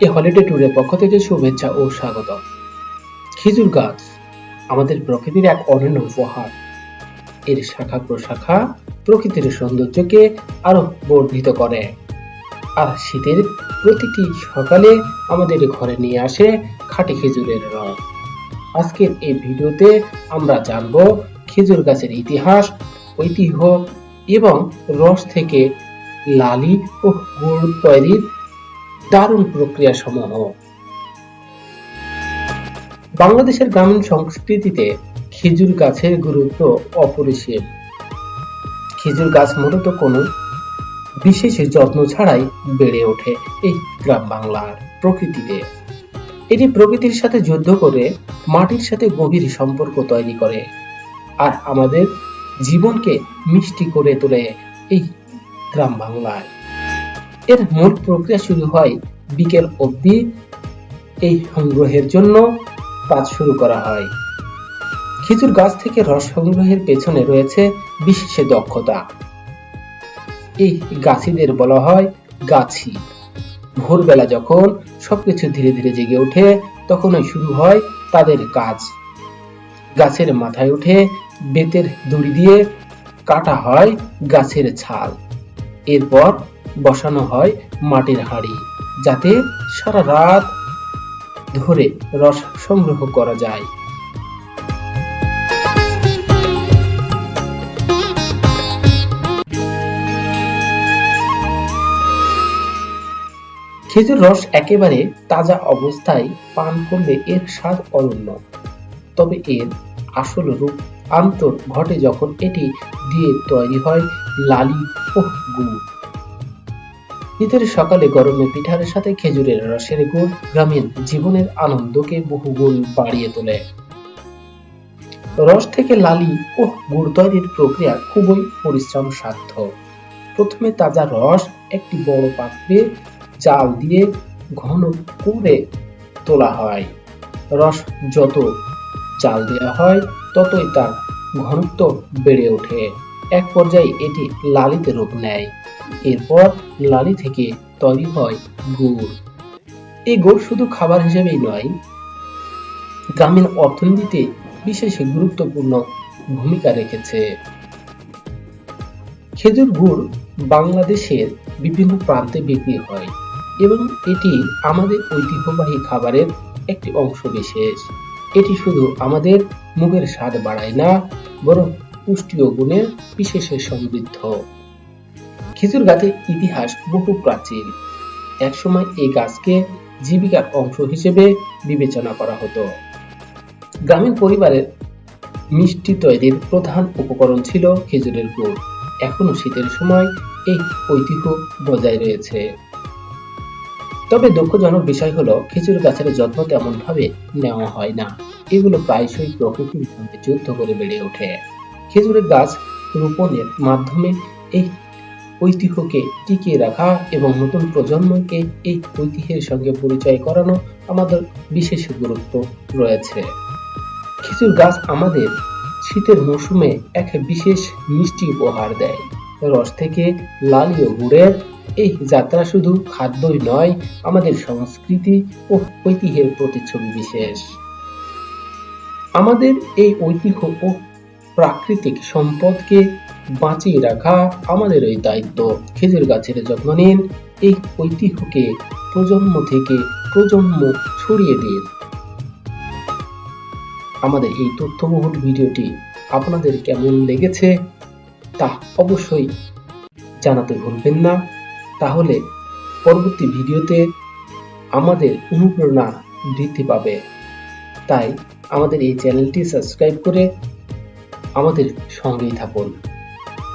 এই হলিডে ট্যুরের পক্ষ থেকে শুভেচ্ছা ও স্বাগত খেজুর গাছ, আমাদের প্রকৃতির এক অনন্য উপহার। এর শাখা প্রশাখা প্রকৃতির সৌন্দর্যকে আরও বর্ধিত করে। আর শীতের প্রতিটি সকালে আমাদের ঘরে নিয়ে আসে খাঁটি খেজুরের রং। আজকের এই ভিডিওতে আমরা জানব খেজুর গাছের ইতিহাস, ঐতিহ্য এবং রস থেকে লালি ও গুড় তৈরির দারুণ প্রক্রিয়া সমূহ। বাংলাদেশের গ্রামীণ সংস্কৃতিতে খেজুর গাছের গুরুত্ব অপরিসীম। খেজুর গাছ মূলত কোনো বিশেষ যত্ন ছাড়াই বেড়ে ওঠে এই গ্রাম বাংলার প্রকৃতিতে। এটি প্রকৃতির সাথে যুদ্ধ করে মাটির সাথে গভীর সম্পর্ক তৈরি করে আর আমাদের জীবনকে মিষ্টি করে তোলে এই গ্রাম বাংলায় এর মূল প্রক্রিয়া শুরু হয় বিকেল অবধি। এই সংগ্রহের জন্য কাজ শুরু করা হয়। খেজুর গাছ থেকে রস সংগ্রহের পেছনে রয়েছে বিশেষ দক্ষতা। এই গাছিদের বলা হয় গাছি। ভোরবেলা যখন সবকিছু ধীরে ধীরে জেগে ওঠে, তখনই শুরু হয় তাদের কাজ। গাছের মাথায় উঠে বেতের দড়ি দিয়ে কাটা হয় গাছের ছাল। এরপর বসানো হয় মাটির হাঁড়ি, যাতে সারা রাত ধরে রস সংগ্রহ করা যায়। খেজুর রস একেবারে তাজা অবস্থায় পান করলে এর স্বাদ অনন্য। তবে এর আসল রূপ আন্তর ঘটে যখন এটি দিয়ে তৈরি হয় লালি ও গুড়। শীতের সকালে গরমে পিঠার সাথে খেজুরের রসের গুড় গ্রামীণ জীবনের আনন্দকে বহুগুণ বাড়িয়ে তোলে। রস থেকে লালি ও গুড় তৈরির প্রক্রিয়া খুবই পরিশ্রম সাধ্য প্রথমে তাজা রস একটি বড় পাত্রে চাল দিয়ে ঘন করে তোলা হয়। রস যত চাল দেওয়া হয়, ততই তার ঘনত্ব বেড়ে ওঠে। এক পর্যায়ে এটি লালিতে রূপ নেয়। এরপর লালি থেকে তৈরি হয় গুড়। এই গুড় শুধু খাবার হিসেবেই নয়, গ্রামীণ অর্থনীতিতে বিশেষ গুরুত্বপূর্ণ ভূমিকা রেখেছে। খেজুর গুড় বাংলাদেশের বিভিন্ন প্রান্তে বিক্রি হয় এবং এটি আমাদের ঐতিহ্যবাহী খাবারের একটি অংশ বিশেষ। এটি শুধু আমাদের মুখের স্বাদ বাড়ায় না, বরং পুষ্টি ও গুণে বিশেষে সমৃদ্ধ। খেজুর গাছের ইতিহাস বহু প্রাচীন। একসময় এই গাছকে জীবিকার অংশ হিসেবে বিবেচনা করা হতো। গ্রামীণ পরিবারের মিষ্টি তৈরির প্রধান উপকরণ ছিল খেজুরের গুড়। এখনও শীতের সময় এই ঐতিহ্য বজায় রয়েছে। তবে দুঃখজনক বিষয় হলো, খেজুর গাছের যত্ন তেমন ভাবে নেওয়া হয় না। এগুলো প্রায়শই প্রকৃতির সঙ্গে যুদ্ধ করে বেড়ে ওঠে। খেজুরের গাছ রোপণের মাধ্যমে এই ঐতিহ্যকে টিকিয়ে রাখা এবং নতুন প্রজন্মকে এই ঐতিহ্যের সঙ্গে পরিচয় করানো আমাদের বিশেষ গুরুত্ব রয়েছে। খেজুর গাছ আমাদের শীতের মৌসুমে এক বিশেষ মিষ্টি উপহার দেয়। রস থেকে লালি ও গুড়ের এই যাত্রা শুধু খাদ্যই নয়, আমাদের সংস্কৃতি ও ঐতিহ্যের প্রতিচ্ছবি বিশেষ। আমাদের এই ঐতিহ্য ও প্রাকৃতিক সম্পদকে বাঁচিয়ে রাখা আমাদের ওই দায়িত্ব। খেজুর গাছের যত্ন নিন, এই ঐতিহ্যকে প্রজন্ম থেকে প্রজন্ম ছড়িয়ে দিন। আমাদের এই তথ্যবহুল ভিডিওটি আপনাদের কেমন লেগেছে তা অবশ্যই জানাতে ভুলবেন না। তাহলে পরবর্তী ভিডিওতে আমাদের অনুপ্রেরণা বৃদ্ধি পাবে। তাই আমাদের এই চ্যানেলটি সাবস্ক্রাইব করে আমাদের সঙ্গেই থাকুন।